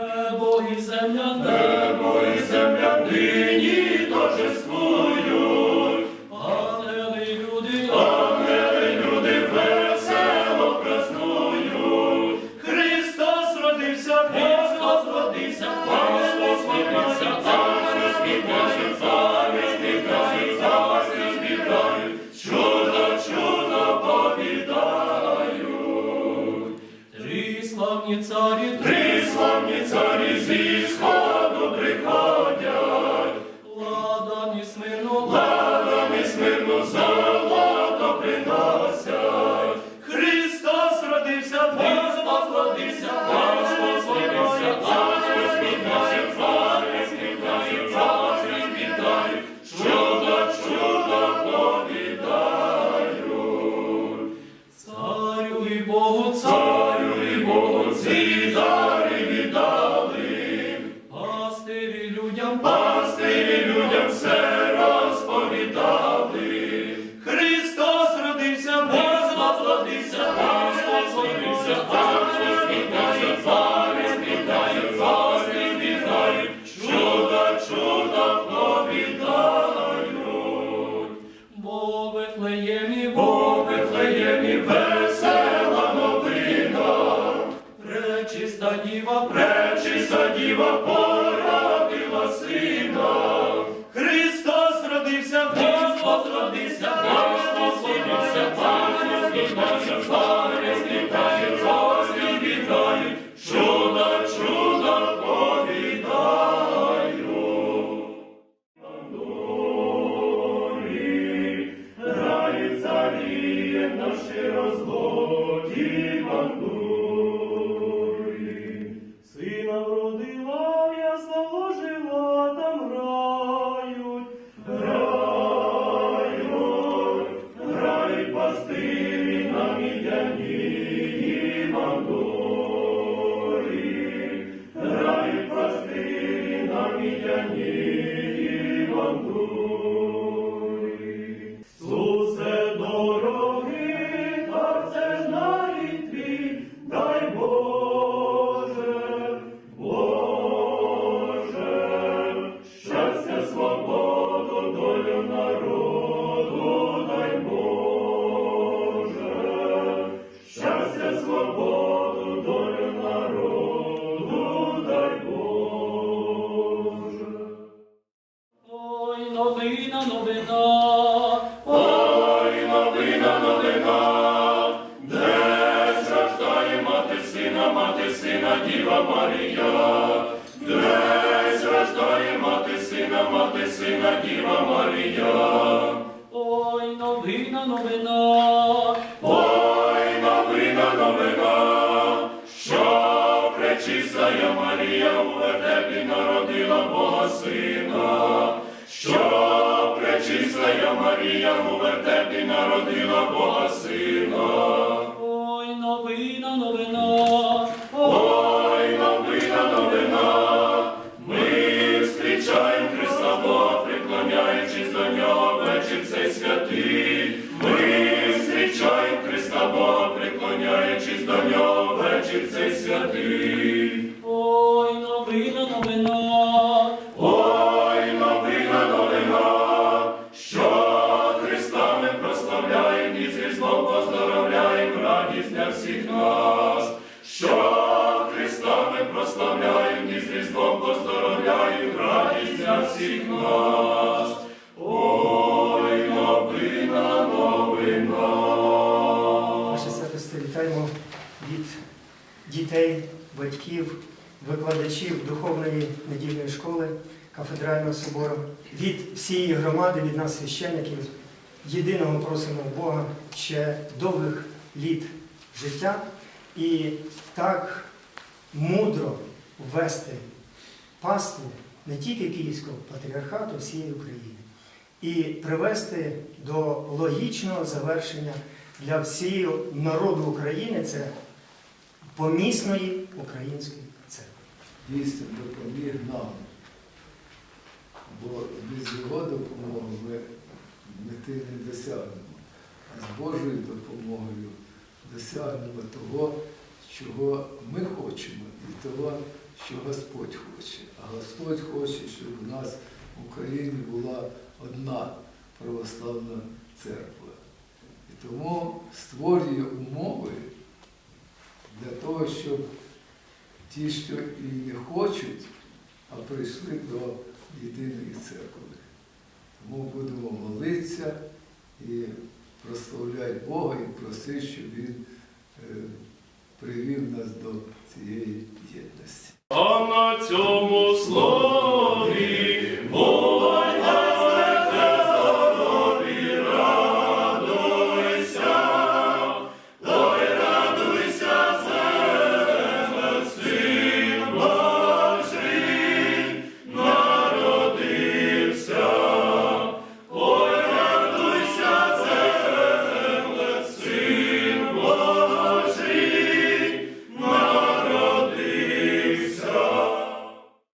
Небо і земля, Небо і земля нині торжествують, soul. Діва породила сина. Христос родився, Христос родився, Христос родився, Царство співає, Царство співає, Царство співає, чудо, чудо повідають. Рай царіє наші розгоді новина, новина, Ой, новина, новина, де страждає мати сина, мати сина, Діва Марія, де страждає мати сина, мати сина, Діва Марія. ой, новина, новина, Ой, новина, новина, що пречистая Марія? У вертепі народила Бога Сина, що пречистая Марія у вертепі народила Бога Сина. ой, новина, новина, Ой, новина, новина, ми зустрічаємо Христа Бога, приклоняючись до нього вечір цей святий. Ми зустрічаємо Христа Бога, приклоняючись до нього вечір цей святий. ой, новина, новина, всіх нас. Ой, новина, новина. Ваше святосте, вітаємо від дітей, батьків, викладачів Духовної недільної школи кафедрального собору, від всієї громади, від нас, священників, єдиного просимо Бога ще довгих літ життя і так мудро ввести паству не тільки Київського патріархату, всієї України і привести до логічного завершення для всього народу України це помісної української церкви. дійсно допоміг нам. Бо без його допомоги ми мети не досягнемо. А з Божою допомогою досягнемо того, чого ми хочемо, і того, що Господь хоче. А Господь хоче, щоб у нас в Україні була одна православна церква. І тому створює умови для того, щоб ті, що і не хочуть, а прийшли до єдиної церкви. Тому будемо молитися і прославляти Бога і просити, щоб Він е, привів нас до цієї єдності. А на цьому слові